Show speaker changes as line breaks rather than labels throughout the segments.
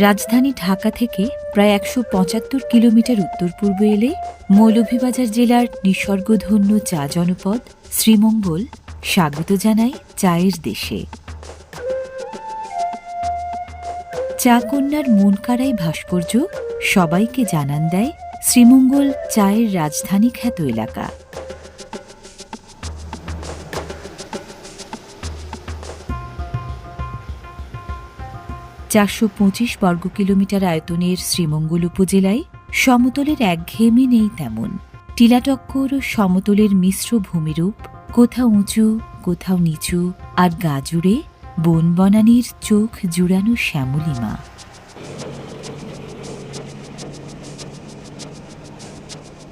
রাজধানী ঢাকা থেকে প্রায় একশো পঁচাত্তর কিলোমিটার উত্তর পূর্বে এলে মৌলভীবাজার জেলার নিসর্গধন্য চা জনপদ শ্রীমঙ্গল স্বাগত জানায় চায়ের দেশে। চা কন্যার মন কাড়াই ভাস্কর্য সবাইকে জানান দেয় শ্রীমঙ্গল চায়ের রাজধানী খ্যাত এলাকা। চারশো পঁচিশ বর্গ কিলোমিটার আয়তনের শ্রীমঙ্গল উপজেলায় সমতলের একঘেয়েমি নেই তেমন। টিলাটক্কর সমতলের মিশ্র ভূমিরূপ কোথাও উঁচু, কোথাও নিচু, আর গা জুড়ে বন বনানীর চোখ জুড়ানো শ্যামলিমা।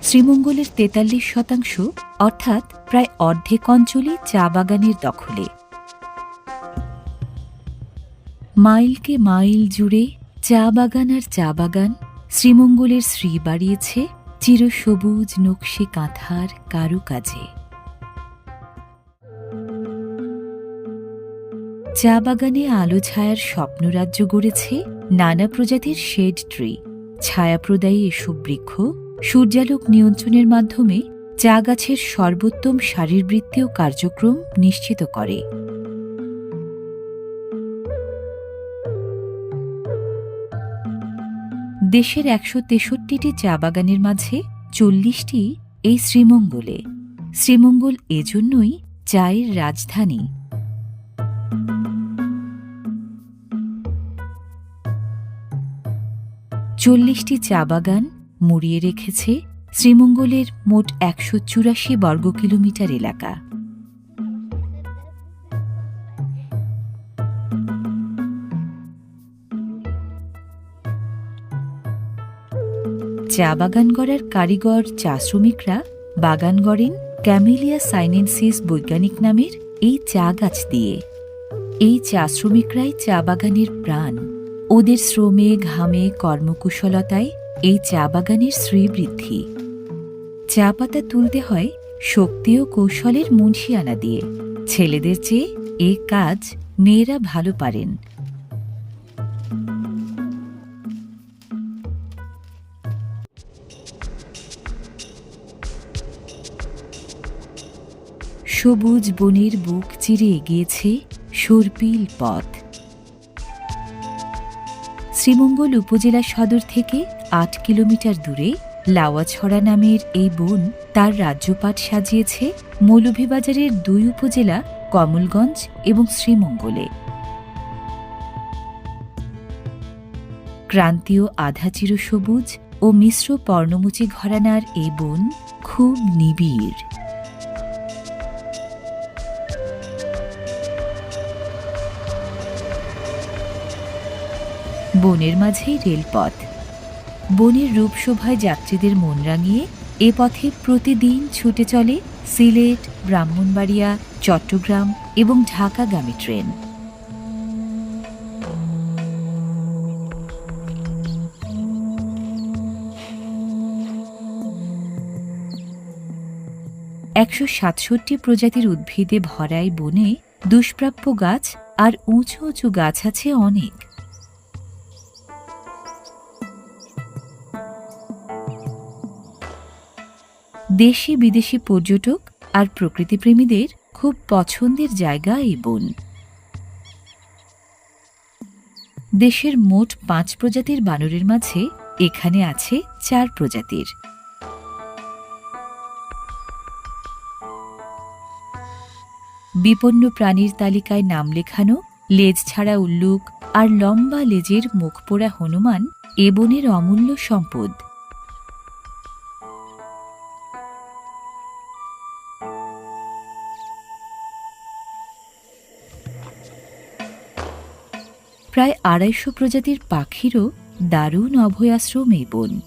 শ্রীমঙ্গলের তেতাল্লিশ শতাংশ, অর্থাৎ প্রায় অর্ধেক অঞ্চলই চা বাগানের দখলে। মাইলকে মাইল জুড়ে চা বাগান আর চা বাগান শ্রীমঙ্গলের শ্রী বাড়িয়েছে চিরসবুজ নকশে কাঁথার কারুকাজে। চা বাগানে আলো ছায়ার স্বপ্নরাজ্য গড়েছে নানা প্রজাতির শেড ট্রি। ছায়াপ্রদায়ী এসব বৃক্ষ সূর্যালোক নিয়ন্ত্রণের মাধ্যমে চা গাছের সর্বোত্তম শারীরবৃত্তীয় কার্যক্রম নিশ্চিত করে। দেশের একশো তেষট্টিটি চা বাগানের মাঝে চল্লিশটি এই শ্রীমঙ্গলে। শ্রীমঙ্গল এজন্যই চায়ের রাজধানী। চল্লিশটি চা বাগান মুড়িয়ে রেখেছে শ্রীমঙ্গলের মোট একশো চুরাশি বর্গ কিলোমিটার এলাকা। চা বাগান গড়ার কারিগর চা শ্রমিকরা বাগান গড়েন ক্যামেলিয়া সাইনেন্সিস বৈজ্ঞানিক নামের এই চা গাছ দিয়ে। এই চা শ্রমিকরাই চা বাগানের প্রাণ। ওদের শ্রমে, ঘামে, কর্মকুশলতায় এই চা বাগানের শ্রীবৃদ্ধি। চা পাতা তুলতে হয় শক্তি ও কৌশলের মুন্সিয়ানা দিয়ে। ছেলেদের চেয়ে এ কাজ মেয়েরা ভালো পারেন। সবুজ বনের বুক চিরে এগিয়েছে সর্পিল পথ। শ্রীমঙ্গল উপজেলা সদর থেকে আট কিলোমিটার দূরে লাওয়াছড়া নামের এই বন তার রাজ্যপাট সাজিয়েছে মৌলভীবাজারের দুই উপজেলা কমলগঞ্জ এবং শ্রীমঙ্গলে। ক্রান্তীয় আধা চিরসবুজ ও মিশ্র পর্ণমুচি ঘরানার এই বন খুব নিবিড়। বনের মাঝেই রেলপথ। বনের রূপশোভায় যাত্রীদের মন রাঙিয়ে এ পথে প্রতিদিন ছুটে চলে সিলেট, ব্রাহ্মণবাড়িয়া, চট্টগ্রাম এবং ঢাকাগামী ট্রেন। একশো সাতষট্টি প্রজাতির উদ্ভিদে ভরাই বনে দুষ্প্রাপ্য গাছ আর উঁচু উঁচু গাছ আছে অনেক। দেশি বিদেশি পর্যটক আর প্রকৃতিপ্রেমীদের খুব পছন্দের জায়গা এই বন। দেশের মোট পাঁচ প্রজাতির বানরের মাঝে এখানে আছে চার প্রজাতির। বিপন্ন প্রাণীর তালিকায় নাম লেখানো, লেজ ছাড়া উল্লুক আর লম্বা লেজের মুখ পোড়া হনুমান এ বনের অমূল্য সম্পদ। প্রায় আড়াইশো প্রজাতির পাখিরও দারুণ অভয়াশ্রম এই বন।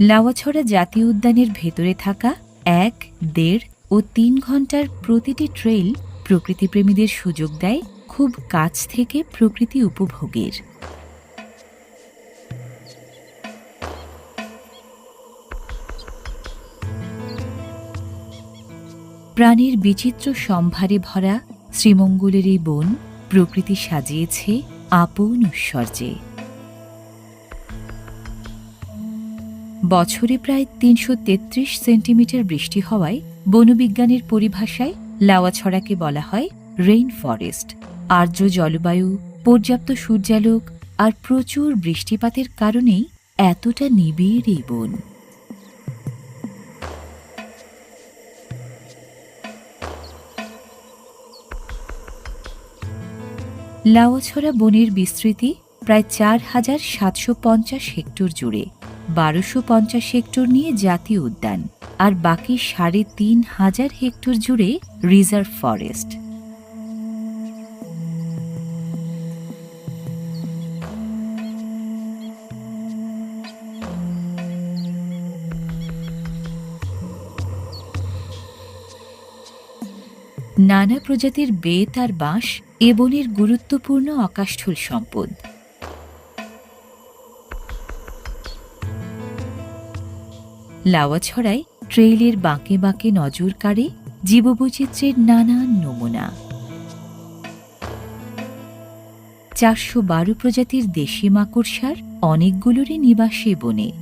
লাওয়াছড়া জাতীয় উদ্যানের ভেতরে থাকা এক, দেড় ও তিন ঘণ্টার প্রতিটি ট্রেইল প্রকৃতিপ্রেমীদের সুযোগ দেয় খুব কাছ থেকে প্রকৃতি উপভোগের। প্রাণীর বিচিত্র সম্ভারে ভরা শ্রীমঙ্গলের এই বন প্রকৃতি সাজিয়েছে আপন ঐশ্বর্যে। বছরে প্রায় তিনশো তেত্রিশ সেন্টিমিটার বৃষ্টি হওয়ায় বনবিজ্ঞানের পরিভাষায় লাওয়াছড়াকে বলা হয় রেইন ফরেস্ট আর্দ্র জলবায়ু, পর্যাপ্ত সূর্যালোক আর প্রচুর বৃষ্টিপাতের কারণেই এতটা নিবিড় এই বন। লাওয়াছড়া বনের বিস্তৃতি প্রায় চার হাজার সাতশো পঞ্চাশ হেক্টর জুড়ে, বারোশো পঞ্চাশ হেক্টর নিয়ে জাতীয় উদ্যান, আর বাকি সাড়ে তিন হাজার হেক্টর জুড়ে রিজার্ভ ফরেস্ট। নানা প্রজাতির বেত আর বাঁশ এ বনের গুরুত্বপূর্ণ আকাশস্থল সম্পদ। লাওয়াছড়ায় ট্রেইলের বাঁকে বাঁকে নজর কাড়ে জীববৈচিত্র্যের নানান নমুনা। চারশো বারো প্রজাতির দেশি মাকড়সার অনেকগুলোরই নিবাসে বনে।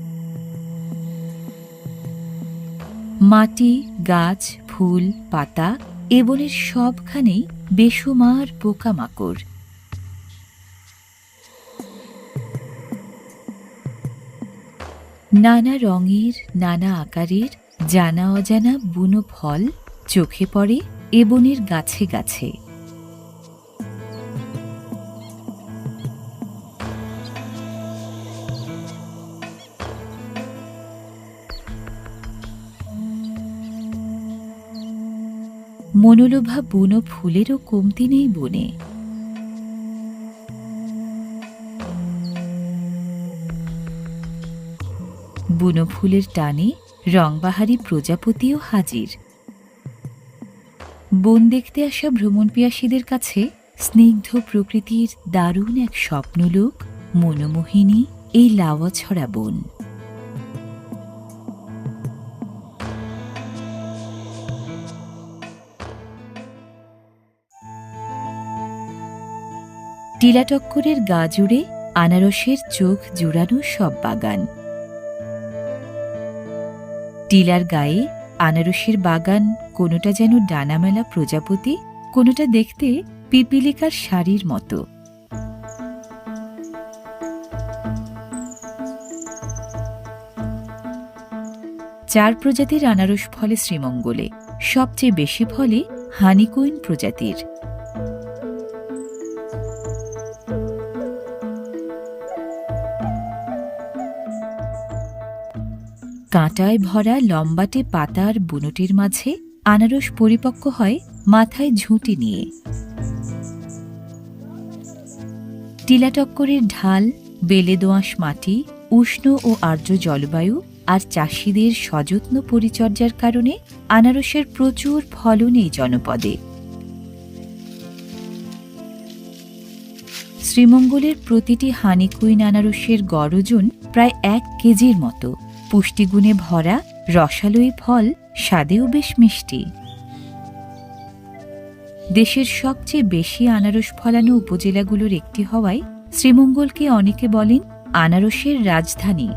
মাটি, গাছ, ফুল, পাতা এ বনের সবখানেই বেসুমার পোকামাকড়। নানা রঙের, নানা আকারের জানা অজানা বুনো ফল চোখে পড়ে এবনের গাছে গাছে। মনোলোভা বুনো ফুলেরও কমতি নেই বনে। বুনো ফুলের টানে রংবাহারি প্রজাপতিও হাজির। বন দেখতে আসা ভ্রমণপিয়াসীদের কাছে স্নিগ্ধ প্রকৃতির দারুণ এক স্বপ্নলোক, মনোমোহিনী এই লাওয়াছড়া বন। টিলাটক্করের গা জুড়ে আনারসের চোখ জুড়ানো সব বাগান। টিলার গায়ে আনারসের বাগান কোনোটা যেন ডানামেলা প্রজাপতি, কোনোটা দেখতে পিপিলিকার শাড়ির মতো। চার প্রজাতির আনারস ফলে শ্রীমঙ্গলে, সবচেয়ে বেশি ফলে হানিকুইন প্রজাতির। কাঁটায় ভরা লম্বাটে পাতার বুনোটির মাঝে আনারস পরিপক্ক হয় মাথায় ঝুঁটি নিয়ে। টিলাটক্করের ঢাল, বেলে দোআঁশ মাটি, উষ্ণ ও আর্দ্র জলবায়ু আর চাষিদের সযত্ন পরিচর্যার কারণে আনারসের প্রচুর ফলন এই জনপদে। শ্রীমঙ্গলের প্রতিটি হানিকুইন আনারসের গড় প্রায় এক কেজির মতো। পুষ্টিগুণে ভরা রসালোই ফল স্বাদেও বেশ মিষ্টি। দেশের সবচেয়ে বেশি আনারস ফলানো উপজেলাগুলোর একটি হওয়ায় শ্রীমঙ্গলকে অনেকে বলেন আনারসের রাজধানী।